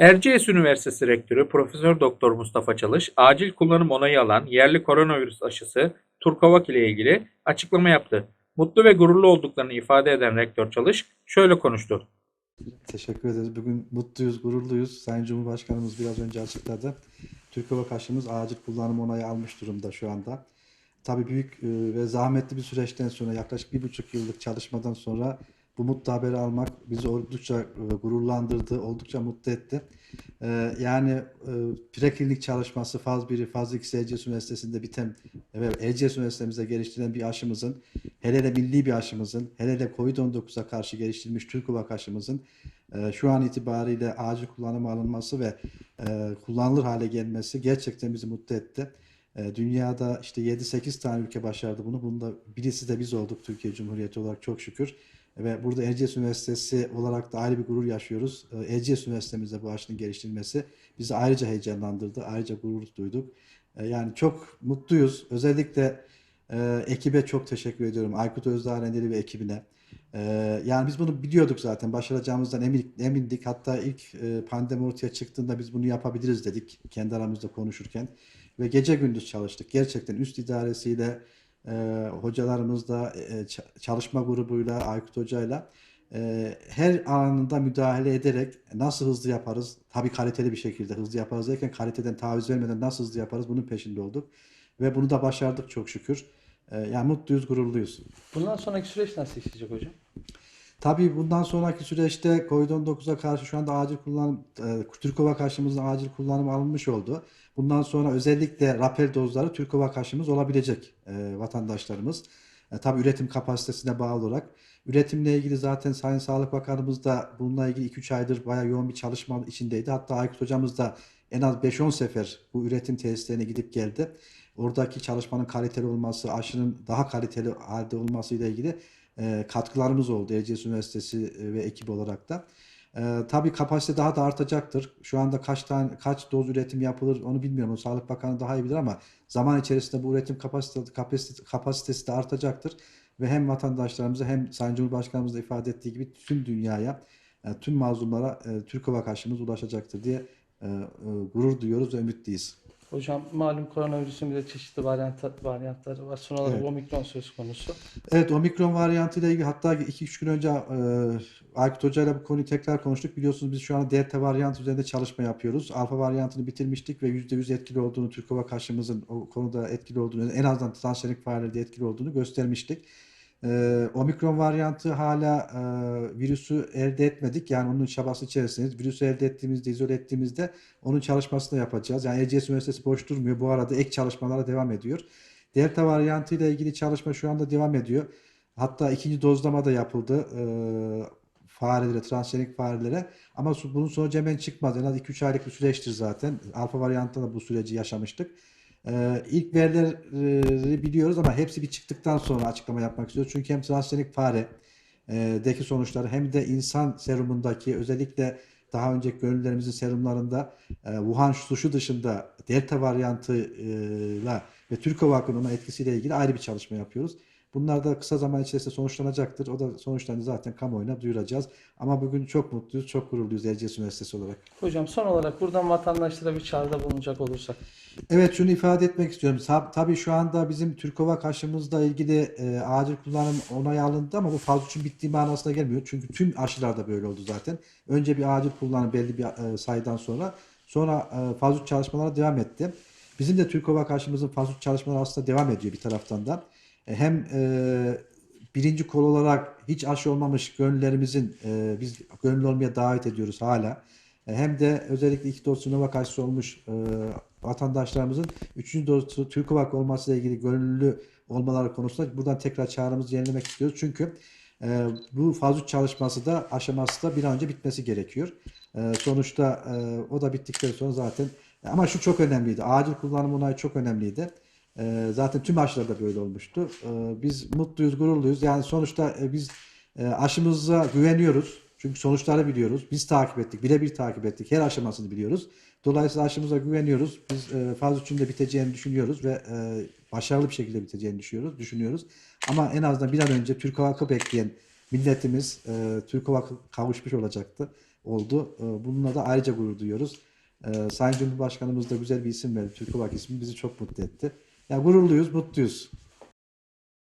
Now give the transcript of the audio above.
Erciyes Üniversitesi Rektörü Profesör Doktor Mustafa Çalış, acil kullanım onayı alan yerli koronavirüs aşısı Turkavak ile ilgili açıklama yaptı. Mutlu ve gururlu olduklarını ifade eden Rektör Çalış şöyle konuştu. Teşekkür ederiz. Bugün mutluyuz, gururluyuz. Sayın Cumhurbaşkanımız biraz önce açıkladı. Türk Hava Kaşımız acil kullanım onayı almış durumda şu anda. Tabii büyük e, ve zahmetli bir süreçten sonra yaklaşık bir buçuk yıllık çalışmadan sonra bu mutlu haberi almak bizi oldukça e, gururlandırdı, oldukça mutlu etti. E, Yani e, preklinik çalışması faz 1'i, faz 2 Erciyes Üniversitesi'nde biten ve Erciyes Üniversitemizde geliştirilen bir aşımızın, hele de milli bir aşımızın, hele de COVID-19'a karşı geliştirilmiş Türk Hava aşımızın şu an itibariyle acil kullanıma alınması ve kullanılır hale gelmesi gerçekten bizi mutlu etti. Dünyada işte 7-8 tane ülke başardı bunu. Bunda birisi de biz olduk Türkiye Cumhuriyeti olarak çok şükür. Ve burada Erciyes Üniversitesi olarak da ayrı bir gurur yaşıyoruz. E, Erciyes Üniversitemizde bu aşının geliştirilmesi bizi ayrıca heyecanlandırdı, ayrıca gurur duyduk. E, Yani çok mutluyuz. Özellikle e, ekibe çok teşekkür ediyorum. Aykut Özdağ Rendeli ve ekibine. Yani biz bunu biliyorduk zaten. Başaracağımızdan emin, emindik. Hatta ilk e, pandemi ortaya çıktığında biz bunu yapabiliriz dedik kendi aramızda konuşurken. Ve gece gündüz çalıştık. Gerçekten üst idaresiyle, e, hocalarımızla, e, çalışma grubuyla, Aykut Hoca'yla e, her anında müdahale ederek nasıl hızlı yaparız? Tabii kaliteli bir şekilde hızlı yaparız derken kaliteden taviz vermeden nasıl hızlı yaparız? Bunun peşinde olduk. Ve bunu da başardık çok şükür. E, yani mutluyuz, gururluyuz. Bundan sonraki süreç nasıl işleyecek hocam? Tabii bundan sonraki süreçte COVID-19'a karşı şu anda acil kullanım, e, Türkova karşımızda acil kullanım alınmış oldu. Bundan sonra özellikle rapel dozları Türkova karşımız olabilecek e, vatandaşlarımız. E, tabii üretim kapasitesine bağlı olarak. Üretimle ilgili zaten Sayın Sağlık Bakanımız da bununla ilgili 2-3 aydır bayağı yoğun bir çalışma içindeydi. Hatta Aykut Hocamız da en az 5-10 sefer bu üretim tesislerine gidip geldi. Oradaki çalışmanın kaliteli olması, aşının daha kaliteli halde olması ile ilgili e, katkılarımız oldu Erciyes Üniversitesi e, ve ekibi olarak da. E, tabii kapasite daha da artacaktır. Şu anda kaç tane kaç doz üretim yapılır onu bilmiyorum. O Sağlık Bakanı daha iyi bilir ama zaman içerisinde bu üretim kapasite, kapasite, kapasitesi de artacaktır. Ve hem vatandaşlarımıza hem Sayın Cumhurbaşkanımız da ifade ettiği gibi tüm dünyaya, e, tüm mazlumlara e, Türk Hava Karşımız ulaşacaktır diye gurur duyuyoruz ve ümitliyiz. Hocam malum koronavirüsün bir de çeşitli varyant, varyantları var. Son olarak Evet. omikron söz konusu. Evet omikron varyantı ile ilgili hatta 2-3 gün önce e, Aykut Hoca ile bu konuyu tekrar konuştuk. Biliyorsunuz biz şu an delta varyantı üzerinde çalışma yapıyoruz. Alfa varyantını bitirmiştik ve %100 etkili olduğunu, Türk Hava karşımızın o konuda etkili olduğunu, en azından transjenik farelerde etkili olduğunu göstermiştik. E, omikron varyantı hala e, virüsü elde etmedik. Yani onun çabası içerisindeyiz. Virüsü elde ettiğimizde, izole ettiğimizde onun çalışmasını yapacağız. Yani Erciyes Üniversitesi boş durmuyor. Bu arada ek çalışmalara devam ediyor. Delta varyantı ile ilgili çalışma şu anda devam ediyor. Hatta ikinci dozlama da yapıldı e, farelere, transgenik farelere. Ama bunun sonucu hemen çıkmaz. En az 2-3 aylık bir süreçtir zaten. Alfa varyantında da bu süreci yaşamıştık. E, ilk verileri biliyoruz ama hepsi bir çıktıktan sonra açıklama yapmak istiyoruz. Çünkü hem transgenik fare e, sonuçları hem de insan serumundaki özellikle daha önceki gönüllerimizin serumlarında e, Wuhan suşu dışında delta varyantıyla ve Türk Hava etkisiyle ilgili ayrı bir çalışma yapıyoruz. Bunlar da kısa zaman içerisinde sonuçlanacaktır. O da sonuçlarını zaten kamuoyuna duyuracağız. Ama bugün çok mutluyuz, çok gururluyuz Erciyes Üniversitesi olarak. Hocam son olarak buradan vatandaşlara bir çağrıda bulunacak olursak. Evet şunu ifade etmek istiyorum. Tab- Tabii şu anda bizim Türkova kaşımızla ilgili e, acil kullanım onayı alındı ama bu faz 3'ün bittiği manasına gelmiyor. Çünkü tüm aşılarda böyle oldu zaten. Önce bir acil kullanım belli bir e, sayıdan sonra sonra e, faz 3 çalışmalara devam etti. Bizim de Türkova karşımızın faz 3 çalışmaları aslında devam ediyor bir taraftan da. E, hem e, birinci kol olarak hiç aşı olmamış gönüllerimizin e, biz gönüllü olmaya davet ediyoruz hala. E, Hem de özellikle iki doz Sinovac aşısı olmuş e, vatandaşlarımızın üçüncü dozu Türkovak olmasıyla ilgili gönüllü olmaları konusunda buradan tekrar çağrımızı yenilemek istiyoruz. Çünkü e, bu faz 3 çalışması da aşaması da bir an önce bitmesi gerekiyor. E, sonuçta e, o da bittikten sonra zaten ama şu çok önemliydi. Acil kullanım onayı çok önemliydi. E, zaten tüm aşılarda böyle olmuştu. E, biz mutluyuz, gururluyuz. Yani sonuçta e, biz e, aşımıza güveniyoruz. Çünkü sonuçları biliyoruz. Biz takip ettik, birebir takip ettik. Her aşamasını biliyoruz. Dolayısıyla aşımıza güveniyoruz. Biz e, faz 3'ün de biteceğini düşünüyoruz ve e, başarılı bir şekilde biteceğini düşünüyoruz. düşünüyoruz. Ama en azından bir an önce Türk halkı bekleyen milletimiz Türk halkı kavuşmuş olacaktı. oldu. Bununla da ayrıca gurur duyuyoruz. E, Sayın Cumhurbaşkanımız da güzel bir isim verdi. Türkovak ismi bizi çok mutlu etti. Ya gururluyuz, mutluyuz.